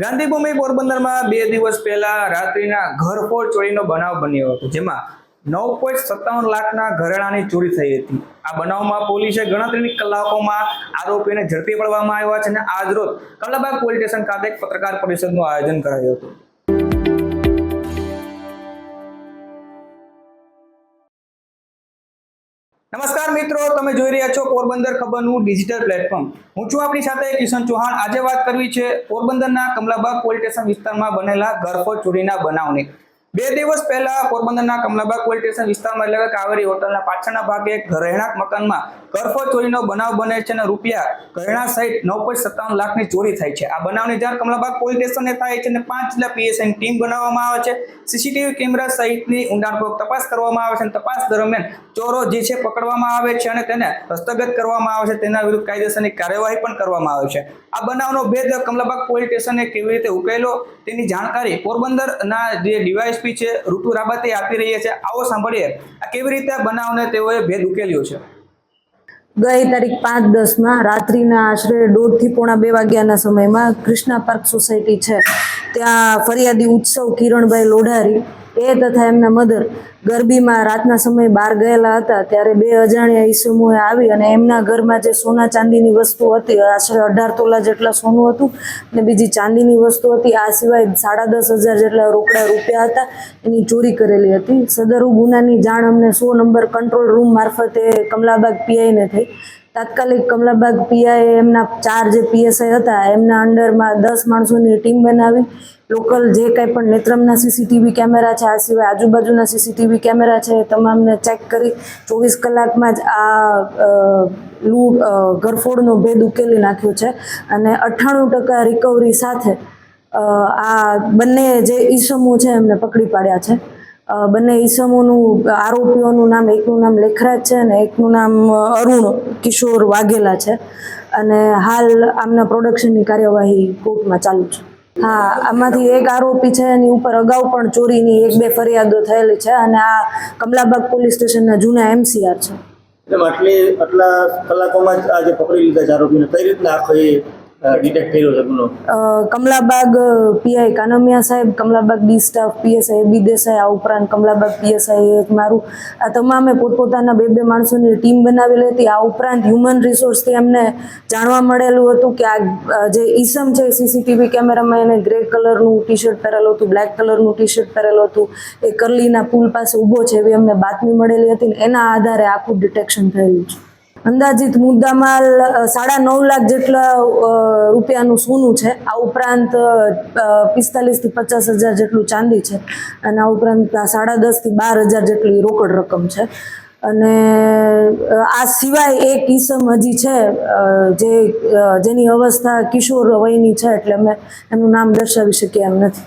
ગાંધીભૂમિ પોરબંદરમાં બે દિવસ પહેલા રાત્રિના ઘરફોડ ચોરીનો બનાવ બન્યો હતો, જેમાં નવ પોઈન્ટ સત્તાવન લાખના ઘરેણાની ચોરી થઈ હતી. આ બનાવમાં પોલીસે ગણતરીની કલાકોમાં આરોપીને ઝડપી પાડવામાં આવ્યા છે અને આજરોજ કલાબાગ પોલીસ સ્ટેશન ખાતે પત્રકાર પરિષદનું આયોજન કરાયું હતું. નમસ્કાર મિત્રો, તમે જોઈ રહ્યા છો પોરબંદર ખબરનું ડિજિટલ પ્લેટફોર્મ હું છું આપણી સાથે કિશન ચૌહાણ. આજે વાત કરવી છે પોરબંદરના કમલાબાગ પોલીસ સ્ટેશન વિસ્તારમાં બનેલા ઘરફોડ ચોરીના બનાવની. બે દિવસ પહેલા પોરબંદરના કમલાબાગ પોલીસ સ્ટેશન વિસ્તારમાં એટલે કે કાવેરી હોટલના પાછળના ભાગે એક રહેણાંક મકાનમાં કરફો ચોરીનો બનાવ બને છે અને રૂપિયા ઘરેણા સહિત નવ પોઈન્ટ સત્તાવન લાખની ચોરી થાય છે. આ બનાવની જાણ કમલાબાગ પોલીસ સ્ટેશને થાય છે અને પાંચ જિલ્લા પીએસઆઈની ટીમ બનાવવામાં આવે છે. સીસીટીવી કેમેરા સહિતની ઊંડાણપૂર્વક તપાસ કરવામાં આવે છે અને તપાસ દરમિયાન ચોરો જે છે પકડવામાં આવે છે અને તેને હસ્તગત કરવામાં આવે છે. તેના વિરુદ્ધ કાયદેસરની કાર્યવાહી પણ કરવામાં આવે છે. આ બનાવનો ભેદ કમલાબાગ પોલીસ સ્ટેશને કેવી રીતે ઉકેલો તેની જાણકારી પોરબંદરના જે ડીવાયએસપી છે, ઋતુ રાબતે આપી રહ્યા છે. આવો સાંભળીએ, આ કેવી રીતે બનાવને તેઓએ ભેદ ઉકેલ્યો છે. ગઈ તારીખ પાંચ દસમાં રાત્રિના આશરે દોઢથી પોણા બે વાગ્યાના સમયમાં કૃષ્ણા પાર્ક સોસાયટી છે. ત્યાં ફરિયાદી ઉત્સવ કિરણભાઈ લોઢારી એ તથા એમના મધર ગરબીમાં રાતના સમયે બહાર ગયેલા હતા, ત્યારે બે અજાણ્યા ઈસમોએ આવી અને એમના ઘરમાં જે સોના ચાંદીની વસ્તુ હતી, આશરે અઢાર તોલા જેટલા સોનું હતું અને બીજી ચાંદીની વસ્તુ હતી, આ સિવાય સાડા દસ હજાર જેટલા રોકડા રૂપિયા હતા, એની ચોરી કરેલી હતી. સદરુ ગુનાની જાણ અમને સો નંબર કંટ્રોલ રૂમ મારફતે કમલાબાગ પીઆઈને થઈ. તાત્કાલિક કમલાબાગ પીઆઈ એમના ચાર જે પીએસઆઈ હતા, એમના અંડરમાં દસ માણસોની ટીમ બનાવી. લોકલ જે કાંઈ પણ નેત્રમના સીસીટીવી કેમેરા છે, આ સિવાય આજુબાજુના સીસીટીવી કેમેરા છે, એ તમામને ચેક કરી ચોવીસ કલાકમાં જ આ લૂંટ ઘરફોડનો ભેદ ઉકેલી નાખ્યો છે. અને અઠ્ઠાણું ટકા રિકવરી સાથે આ બંને જે ઈસમો છે, એમને પકડી પાડ્યા છે. બંને ઈસમોનું, આરોપીઓનું નામ, એકનું નામ લેખરાજ છે અને એકનું નામ અરુણ કિશોર વાઘેલા છે. અને હાલ આમના પ્રોડક્શનની કાર્યવાહી કોર્ટમાં ચાલુ છે. હા, આમાંથી એક આરોપી છે, એની ઉપર અગાઉ પણ ચોરીની એક બે ફરિયાદો થયેલી છે અને આ કમલાબાગ પોલીસ સ્ટેશનના જૂના એમસીઆર છે. આટલી, આટલા કલાકોમાં આજે પકડી લીધા આરોપીને, કઈ રીતના આખો ડિટેક્ટ કર્યો છે ગુનો? કમલાબાગ પીઆઈ કાનમિયા સાહેબ, Kamlabag D staff PSI B Desai, આ ઉપરાંત કમલાબાગ પીએસઆઈ મારું, આ તમામે પોતપોતાના બે બે માણસોની ટીમ બનાવેલી હતી. આ ઉપરાંત હ્યુમન રિસોર્સથી એમને જાણવા મળેલું હતું કે આ જે ઈસમ છે સીસીટીવી કેમેરામાં એને ગ્રે કલરનું ટી શર્ટ પહેરેલું હતું બ્લેક કલરનું ટી શર્ટ પહેરેલું હતું. એ કરલીના પુલ પાસે ઊભો છે એવી અમને બાતમી મળેલી હતી ને એના આધારે આખું ડિટેક્શન થયેલું છે. અંદાજિત મુદ્દામાલ સાડા નવ લાખ જેટલા રૂપિયાનું સોનું છે. આ ઉપરાંત પિસ્તાલીસથી પચાસ હજાર જેટલું ચાંદી છે. અને આ ઉપરાંત સાડા દસથી બાર હજાર જેટલી રોકડ રકમ છે. અને આ સિવાય એક ઈસમ હજી છે જે જેની અવસ્થા કિશોર વયની છે, એટલે અમે એનું નામ દર્શાવી શકીએ એમ નથી.